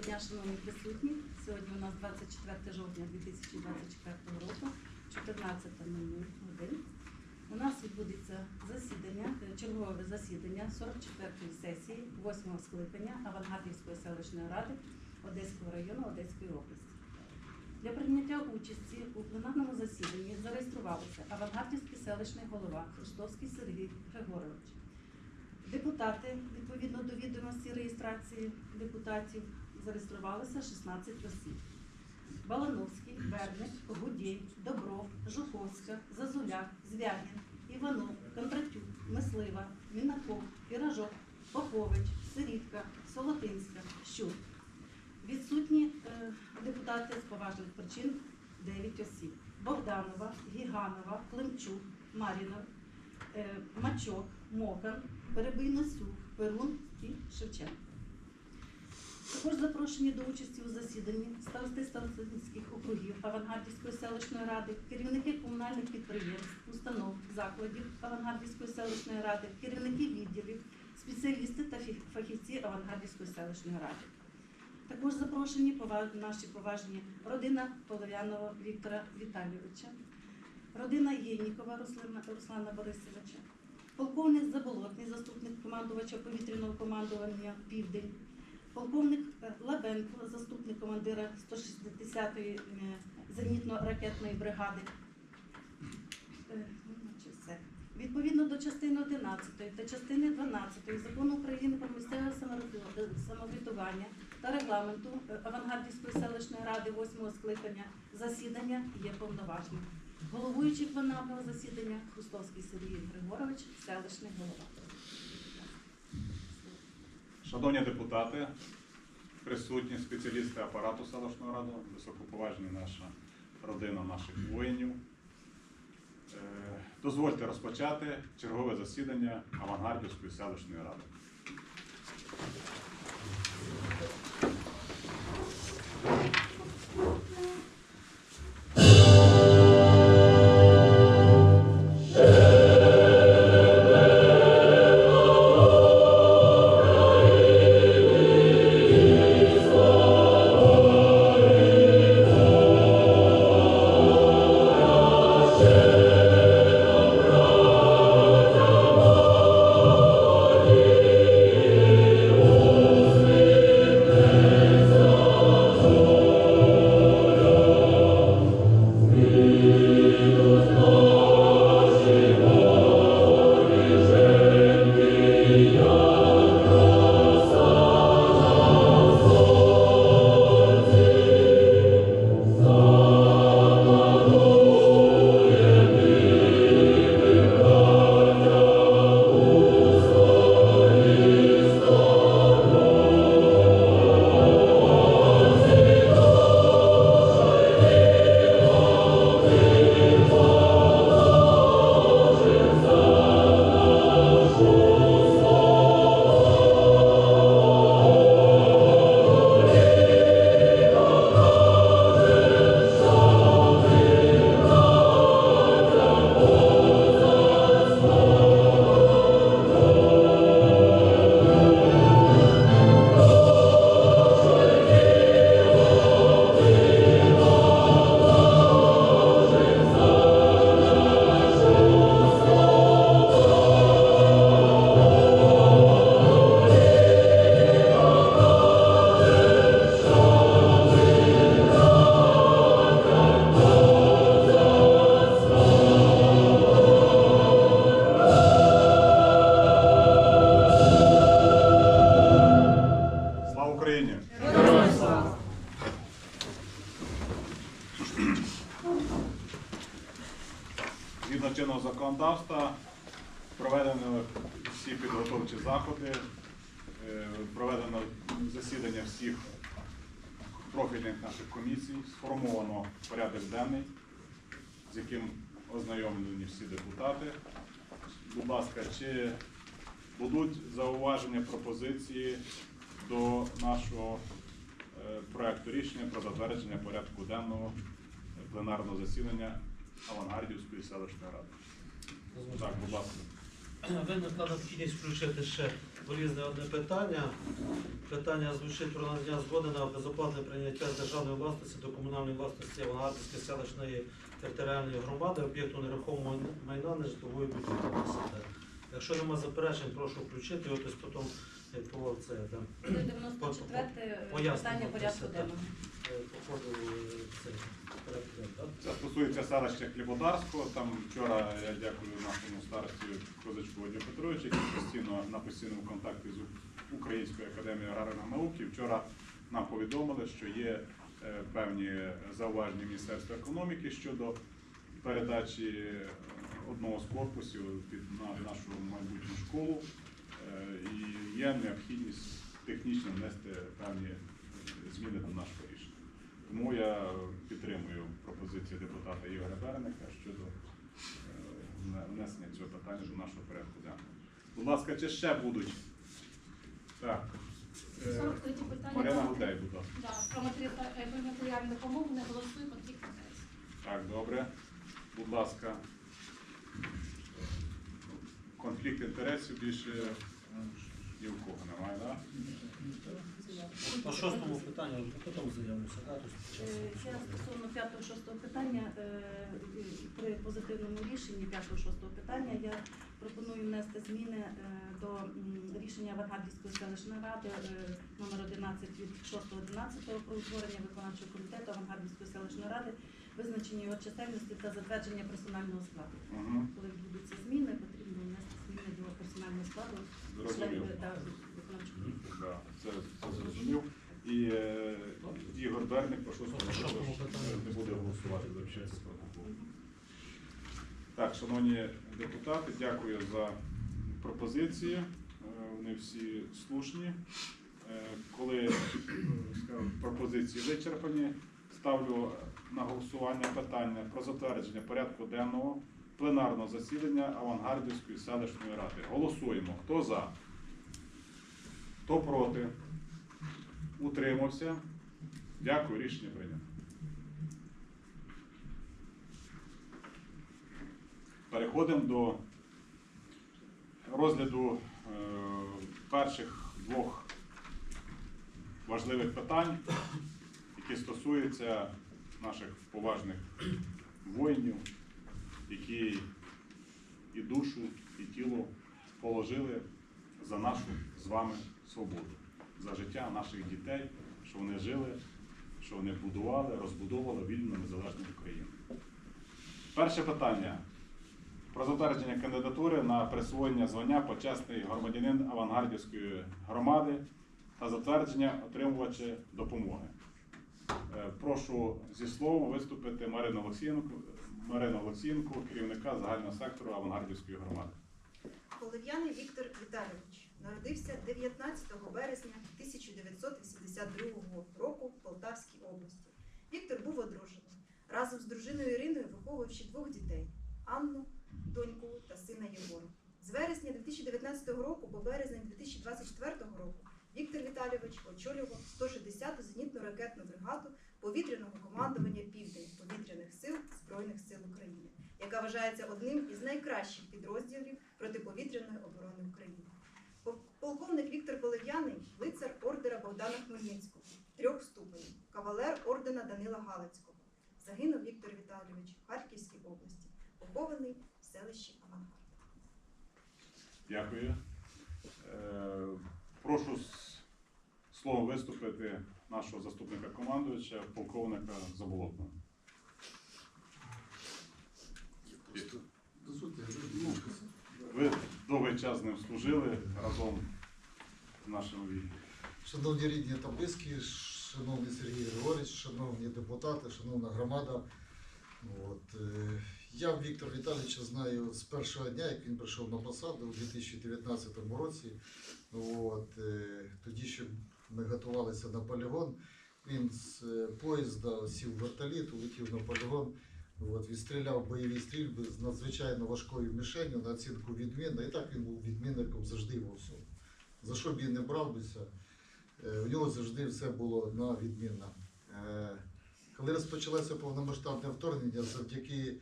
Доброго дня, шановні присутні. Сьогодні у нас 24 жовтня 2024 року, 14.00 годин. У нас відбудеться засідання, е, чергове засідання 44-ї сесії 8-го скликання Авангардівської селищної ради Одеського району Одеської області. Для прийняття участі у пленарному засіданні зареєструвалися Авангардівський селищний голова Христовський Сергій Григорович. Депутати, відповідно до відомості реєстрації депутатів, зареєструвалося 16 осіб. Балановський, Верник, Гудєй, Добров, Жуковська, Зазуляк, Звягін, Іванов, Кондратюк, Мислива, Мінаков, Піражок, Попович, Сирітка, Солотинська, Щур. Відсутні е, депутати з поважних причин 9 осіб. Богданова, Гіганова, Климчук, Марінов, е, Мачок, Мокан, Перебийносюк, Перун і Шевченко. Також запрошені до участі у засіданні старости старостинських округів Авангардівської селищної ради, керівники комунальних підприємств, установ, закладів Авангардівської селищної ради, керівники відділів, спеціалісти та фахівці Авангардівської селищної ради. Також запрошені наші поважні родина Полов'янова Віктора Віталійовича, родина Єнікова Руслана, Борисовича, полковник Заболотний, заступник командувача повітряного командування Південь, полковник е, Лабенко, заступник командира 160-ї е, зенітно-ракетної бригади. Е, ну. Відповідно до частини 11 та частини 12 закону України про місцеве самовряду- самоврядування та регламенту Авангардівської селищної ради 8 скликання засідання є повноважним. Головуючий пленарного засідання Хрустовський Сергій Григорович, селищний голова. Шановні депутати, присутні спеціалісти апарату селищної ради, високоповажна наша родина наших воїнів. Е, Дозвольте розпочати чергове засідання Авангардівської селищної ради. Згідно чинного законодавства проведено всі підготовчі заходи, е, проведено засідання всіх профільних наших комісій, сформовано порядок денний, з яким ознайомлені всі депутати. Будь ласка, чи будуть зауваження, пропозиції до нашого проекту рішення про затвердження порядку денного пленарного засідання Авангардівської селищної ради. Так, будь ласка. Виникла необхідність включити ще порізне одне питання Питання звучить про надання згоди на безоплатне прийняття з державної власності до комунальної власності Авангардівської селищної територіальної громади об'єкту нерухомого майна нежитлової будівлі Якщо нема заперечень, прошу включити тобто потім по це там Це 94 Пояснення питання порядку денного. е, по ходу е, це так? Це стосується селища Хлібодарського. Там вчора я дякую нашому старості Козачку Вадиму Петровичу, який постійно на постійному контакті з Українською академією аграрних наук. І вчора нам повідомили, що є е, певні зауваження Міністерства економіки щодо передачі одного з корпусів під на нашу майбутню школу. Е, є необхідність технічно внести певні е, зміни до нашого рішення. Тому я підтримую пропозиції депутата Ігоря Береника щодо е, внесення цього питання до нашого порядку денного. Будь ласка, чи ще будуть? Так. Е, 43 питання. Марина Гудей, будь ласка. Да, про е, матеріальну допомогу не голосує конфлікт інтересів. Так, добре. Будь ласка. Конфлікт інтересів більше ні в кого немає, так? По шостому питанню, потім заявимося, так? Ще стосовно 5-6 питання, е, при позитивному рішенні 5-6 питання я пропоную внести зміни е, до рішення Авангардівської селищної ради е, номер 11 від 6.11 про утворення виконавчого комітету Авангардівської селищної ради, визначення його чисельності та затвердження персонального складу. Коли відбудуться зміни, потрібно внести зміни до персонального складу Зрозумів. Да, це, це зрозумів. І е, Ігор Берник, по шостому також питанню. не буде голосувати за вчасть протоколу. Так, шановні депутати, дякую за пропозиції. Е, Вони всі слушні. Е, Коли е, скажімо, пропозиції вичерпані, ставлю на голосування питання про затвердження порядку денного пленарного засідання Авангардівської селищної ради. Голосуємо. Хто за? Хто проти? Утримався. Дякую, рішення прийнято. Переходимо до розгляду е, перших двох важливих питань, які стосуються наших поважних воїнів, які і душу, і тіло положили за нашу з вами свободу, за життя наших дітей, що вони жили, що вони будували, розбудовували вільну незалежну Україну. Перше питання про затвердження кандидатури на присвоєння звання почесний громадянин Авангардівської громади та затвердження отримувача допомоги. Е, Прошу зі словом виступити Марину Олексієнку, Марину Олексієнку, керівника загального сектору Авангардівської громади. Полив'яний Віктор Віталійович народився 19 березня 1982 року в Полтавській області. Віктор був одружений. Разом з дружиною Іриною виховував ще двох дітей Анну, доньку та сина Єгора. З вересня 2019 року по березень 2024 року Віктор Віталійович очолював 160-ту зенітно-ракетну бригаду повітряного командування Південь повітряних сил Збройних сил України, яка вважається одним із найкращих підрозділів протиповітряної оборони України. Полковник Віктор Полив'яний лицар ордера Богдана Хмельницького, трьох ступенів, кавалер ордена Данила Галицького. Загинув Віктор Віталійович в Харківській області, похований в селищі Авангард. Дякую. Прошу з словом виступити нашого заступника командувача, полковника Заболотного. Ви довгий час з ним служили разом в нашому війні. Шановні рідні та шановний Сергій Григорович, шановні депутати, шановна громада. От, е, я Віктора Віталійовича знаю з першого дня, як він прийшов на посаду у 2019 році. От, е, тоді ще ми готувалися на полігон. Він з е, поїзда сів в вертоліт, улетів на полігон. От, відстріляв бойові стрільби з надзвичайно важкою мішенью на оцінку відмінна. І так він був відмінником завжди во всьому. За що б він не брав бися, Е, У нього завжди все було на відмінно. Е, Коли розпочалося повномасштабне вторгнення, завдяки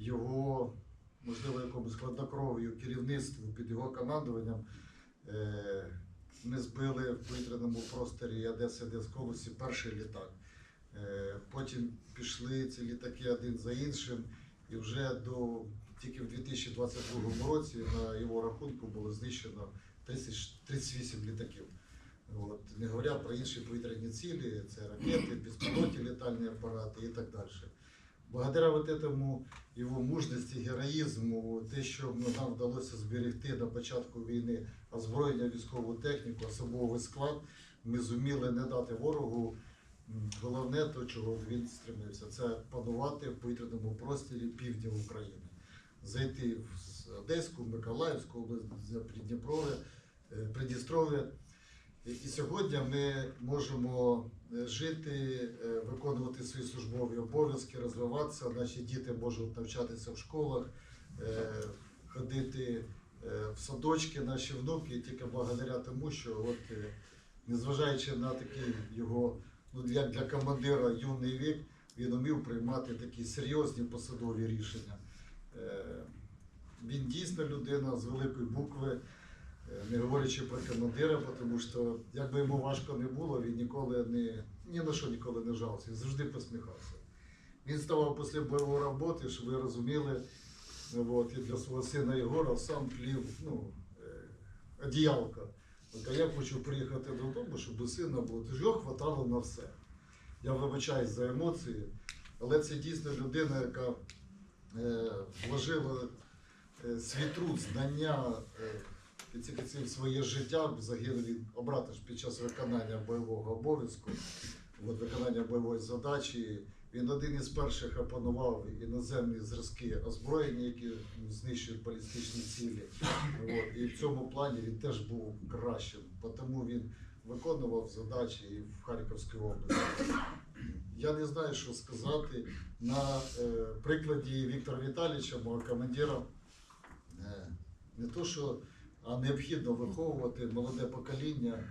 його, можливо, якомусь хладнокров'ю керівництву під його командуванням, е, ми збили в повітряному просторі Одеси області перший літак. Е, Потім пішли ці літаки один за іншим, і вже до тільки в 2022 році на його рахунку було знищено 30, 38 літаків. От, не говоря про інші повітряні цілі, це ракети, безпілотні літальні апарати і так далі. Благодаря вот этому його мужності, героїзму, те, що нам вдалося зберегти на початку війни озброєння, військову техніку, особовий склад, ми зуміли не дати ворогу головне, то чого він стремився, це панувати в повітряному просторі півдня України, зайти в Одеську, Миколаївську область, Придніпров'я, е, Придністров'я. І сьогодні ми можемо е, жити, е, виконувати свої службові обов'язки, розвиватися. Наші діти можуть навчатися в школах, е, ходити в садочки, наші внуки, тільки благодаря тому, що от, незважаючи на такий його, ну для, для командира юний вік, він умів приймати такі серйозні посадові рішення. Він дійсно людина з великої букви. Не говорячи про командира, тому що як би йому важко не було, він ніколи не ні на що ніколи не жалувався, завжди посміхався. Він ставав після бойової роботи, щоб ви розуміли, от, і для свого сина Єгора сам плів ну, е, одіялка. От, а я хочу приїхати додому, щоб у сина було. Тож його хватало на все. Я вибачаюсь за емоції, але це дійсно людина, яка е, вложила е, свій знання. Е, і тільки своє життя загинув він обрати ж під час виконання бойового обов'язку, виконання бойової задачі. Він один із перших опанував іноземні зразки озброєння, які знищують балістичні цілі. От, і в цьому плані він теж був кращим, тому він виконував задачі і в Харківській області. Я не знаю, що сказати. На е, прикладі Віктора Віталійовича, мого командира, е, не то, що а необхідно виховувати молоде покоління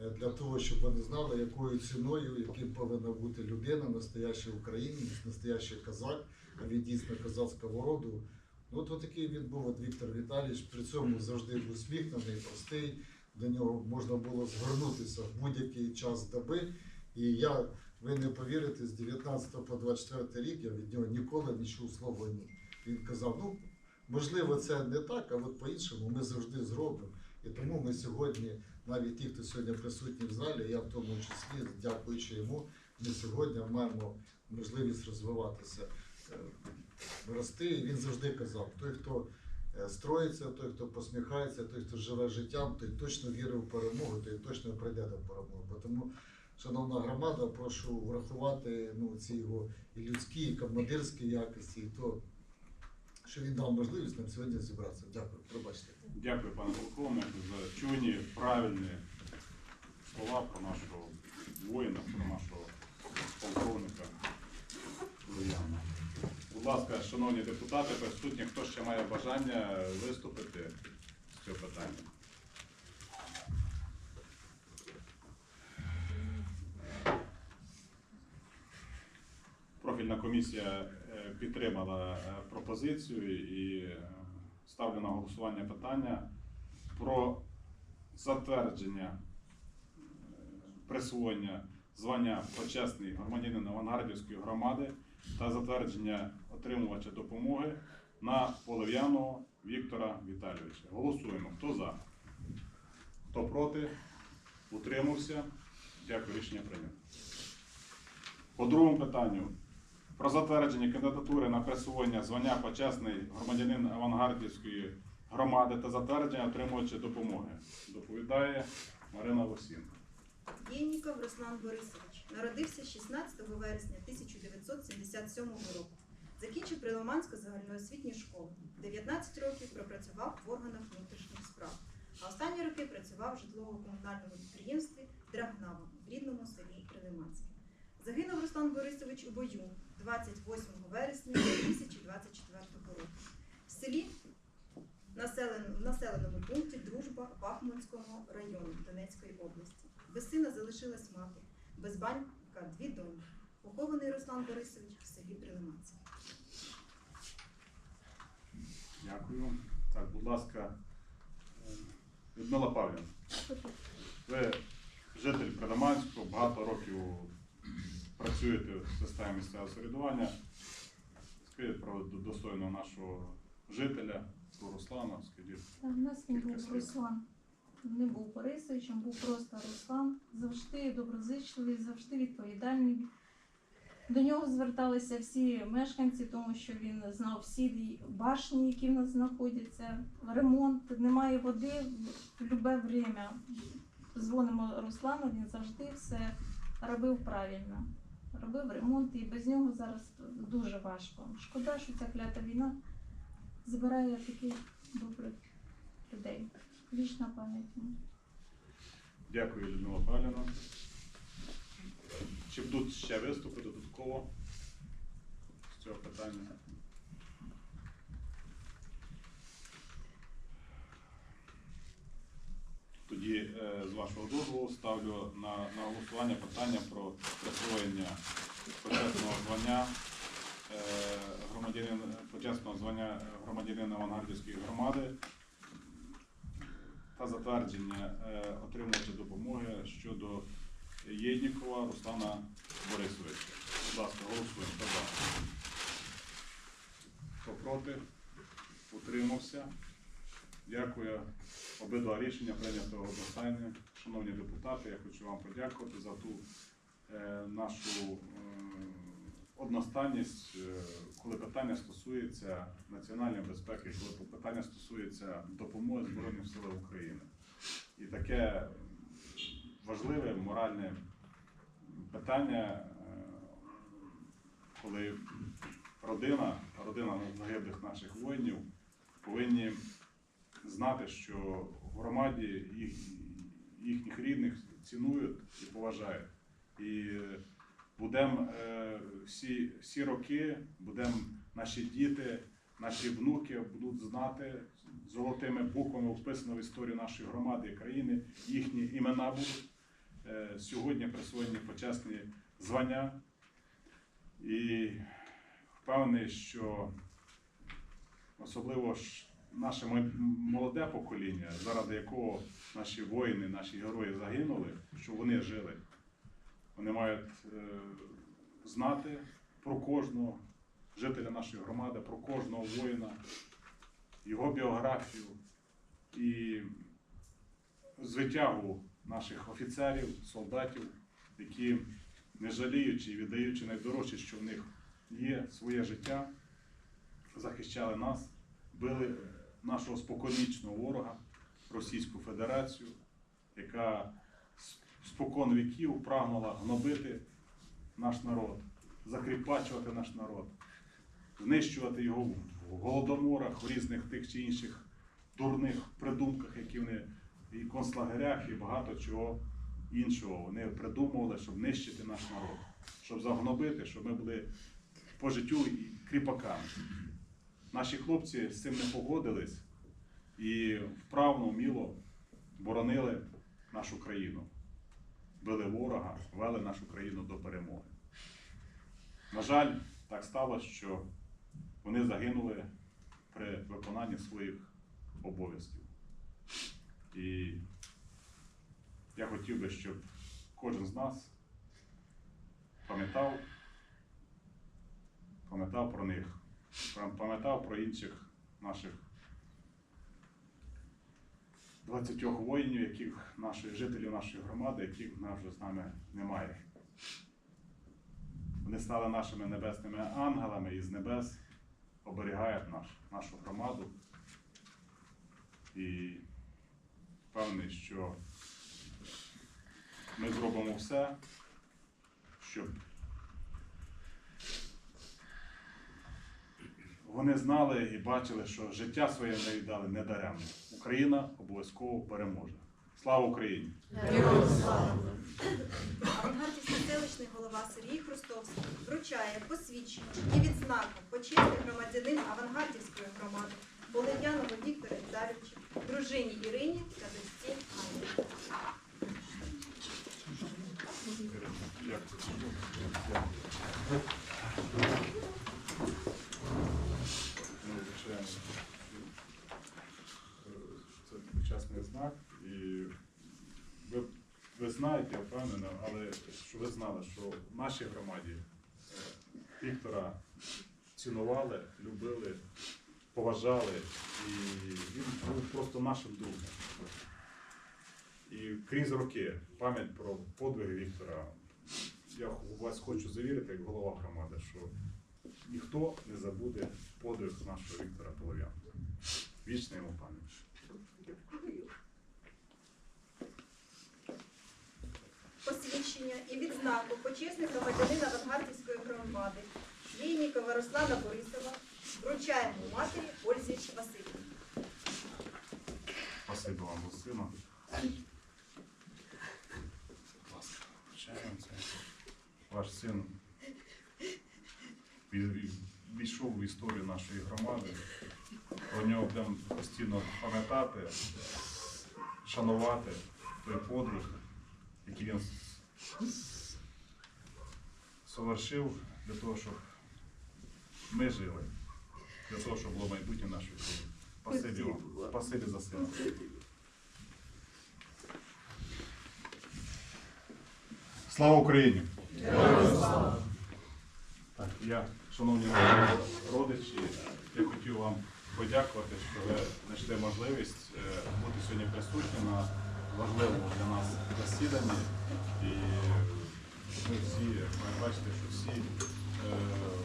е, для того, щоб вони знали, якою ціною, яким повинна бути людина, настоящий українець, настоящий козак, а він дійсно козацького роду. Ну, от такий він був от Віктор Віталійович, при цьому завжди був усміхнений, простий. До нього можна було звернутися в будь-який час доби. І я, ви не повірите, з 19 по 24 рік я від нього ніколи не чув слова ні. Він казав, ну Можливо, це не так, а от по-іншому ми завжди зробимо. І тому ми сьогодні, навіть ті, хто сьогодні присутні в залі, я в тому числі, дякуючи йому, ми сьогодні маємо можливість розвиватися, е, рости. І він завжди казав: той, хто е, строїться, той, хто посміхається, той, хто живе життям, той точно вірив в перемогу, той точно прийде до перемоги. Тому, шановна громада, прошу врахувати ну, ці його і людські, і командирські якості, і то що він дав можливість нам сьогодні зібратися. Дякую, пробачте. Дякую, пане полковнику, за чуйні, правильні слова про нашого воїна, про нашого полковника Луяна. Будь ласка, шановні депутати, присутні, хто ще має бажання виступити з цього питання? Профільна комісія е, підтримала е, пропозицію і е, ставлю на голосування питання про затвердження присвоєння звання почесний громадянин Авангардівської громади та затвердження отримувача допомоги на Полив'яного Віктора Віталійовича. Голосуємо. Хто за? Хто проти? Утримався? Дякую, рішення прийнято. По другому питанню про затвердження кандидатури на присвоєння звання почесний громадянин Авангардівської громади та затвердження отримувача допомоги. Доповідає Марина Лосінка. Єніков Руслан Борисович народився 16 вересня 1977 року. Закінчив Приломанську загальноосвітню школу. 19 років пропрацював в органах внутрішніх справ, а останні роки працював в житлово-комунальному підприємстві Драгнава в рідному селі Прилиманське. Загинув Руслан Борисович у бою 28 вересня 2024 року. В селі в населеному пункті Дружба Бахмутського району Донецької області. Без сина залишилась мати, без банька дві доньки. Похований Руслан Борисович в селі Прилиманське. Дякую. Так, будь ласка, Людмила Павлівна. Ви житель Придаманського, багато років працюєте в системі місцевого самоврядування. Скажіть про до- достойного нашого жителя, про Руслана, скажіть. У нас він був. Руслан. Не був Борисовичем, був просто Руслан. Завжди доброзичливий, завжди відповідальний. До нього зверталися всі мешканці, тому що він знав всі башні, які в нас знаходяться, ремонт, немає води в будь-яке время. Дзвонимо Руслану, він завжди все робив правильно. Робив ремонт, і без нього зараз дуже важко. Шкода, що ця клята війна збирає таких добрих людей. Вічна пам'ять. Дякую, Людмила Павлівна. Чи будуть ще виступи додатково з цього питання? Тоді, е, з вашого дозволу, ставлю на, на голосування питання про присвоєння почесного звання е, почесного звання громадянина Авангардівської громади та затвердження е, отримувача допомоги щодо Єднікова Руслана Борисовича. Будь ласка, голосуємо. Хто проти? Утримався. Дякую. Обидва рішення прийнято одностайно. Шановні депутати, я хочу вам подякувати за ту е, нашу е, одностайність, е, коли питання стосується національної безпеки, коли питання стосується допомоги Збройним силам України. І таке важливе моральне питання, е, коли родина, родина загиблих наших воїнів повинні знати, що в громаді їх, їхніх рідних цінують і поважають. І будемо всі, всі роки, будемо наші діти, наші внуки будуть знати золотими буквами вписано в історію нашої громади і країни, їхні імена будуть. Е, Сьогодні присвоєні почесні звання. І впевнений, що особливо ж наше молоде покоління, заради якого наші воїни, наші герої загинули, що вони жили. Вони мають е, знати про кожного жителя нашої громади, про кожного воїна, його біографію і звитягу наших офіцерів, солдатів, які, не жаліючи і віддаючи найдорожче, що в них є своє життя, захищали нас, били нашого споконвічного ворога, Російську Федерацію, яка спокон віків прагнула гнобити наш народ, закріпачувати наш народ, знищувати його в голодоморах, в різних тих чи інших дурних придумках, які вони і концлагерях, і багато чого іншого. Вони придумували, щоб нищити наш народ, щоб загнобити, щоб ми були по життю кріпаками. Наші хлопці з цим не погодились і вправно, вміло боронили нашу країну, били ворога, вели нашу країну до перемоги. На жаль, так сталося, що вони загинули при виконанні своїх обов'язків. І я хотів би, щоб кожен з нас пам'ятав, пам'ятав про них, пам'ятав про інших наших 20 воїнів, яких наших жителів нашої громади, яких нас вже з нами немає. Вони стали нашими небесними ангелами і з небес оберігають наш, нашу громаду. І впевнений, що ми зробимо все, щоб вони знали і бачили, що життя своє не віддали недаремно. Україна обов'язково переможе. Слава Україні! Авангардівський селищний голова Сергій Хрустовський вручає посвідчення і відзнаку почесний громадянин Авангардівської громади Полев'янову Віктору Віталійовичу, дружині Ірині та дочці Анні. Дякую. Ми вручаємо е, це почесний знак і ви сильно, але щоб ви знали, що в нашій громаді е, Віктора цінували, любили, поважали, і він був просто нашим другом. І крізь роки пам'ять про подвиги Віктора. Я вас хочу завірити, як голова громади, що ніхто не забуде подвиг нашого Віктора Полов'янка. Вічна йому пам'ять. Посвідчення і відзнаку почесних громадянин Авангардівської громади Шлійнікова Руслана Борисова вручаємо матері Ользі Васильівні. Спасибо вам за сина. Будь ласка, вручаємо це. Ваш син ві- ві- війшов в історію нашої громади. Про нього будемо постійно пам'ятати, шанувати той подвиг, який він совершив для того, щоб ми жили, для того, щоб було майбутнє нашої країни. Спасибі вам. Спасибі за сина. Слава Україні! Так, я, шановні родичі, я хотів вам подякувати, що ви знайшли можливість е, бути сьогодні присутні на важливому для нас засіданні. І ми всі, ви бачите, що всі е,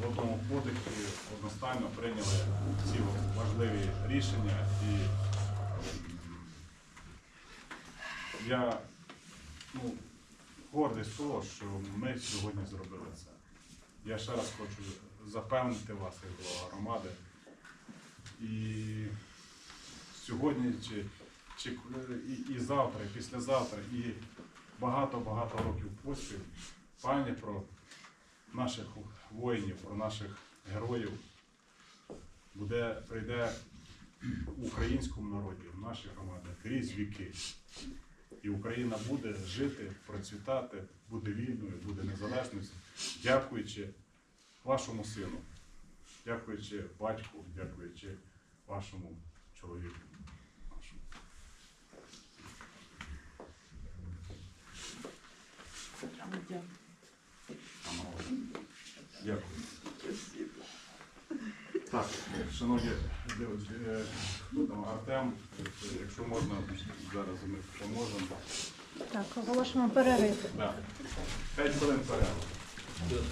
в одному подихі одностайно прийняли ці важливі рішення. І я ну, гордий з того, що ми сьогодні зробили це. Я ще раз хочу запевнити вас, як голова громади. І сьогодні, чи, чи і, і завтра, і післязавтра, і багато-багато років поспіль пам'ять про наших воїнів, про наших героїв буде, прийде в українському народі, в нашій громаді крізь віки. І Україна буде жити, процвітати, буде вільною, буде незалежною, дякуючи вашому сину, дякуючи батьку, дякуючи вашому чоловіку. Вашому. Дякую. Так, шановні хто там Артем, якщо можна, зараз ми поможемо. Так, оголошуємо перерив. Так. П'ять хвилин перерву. Дякую.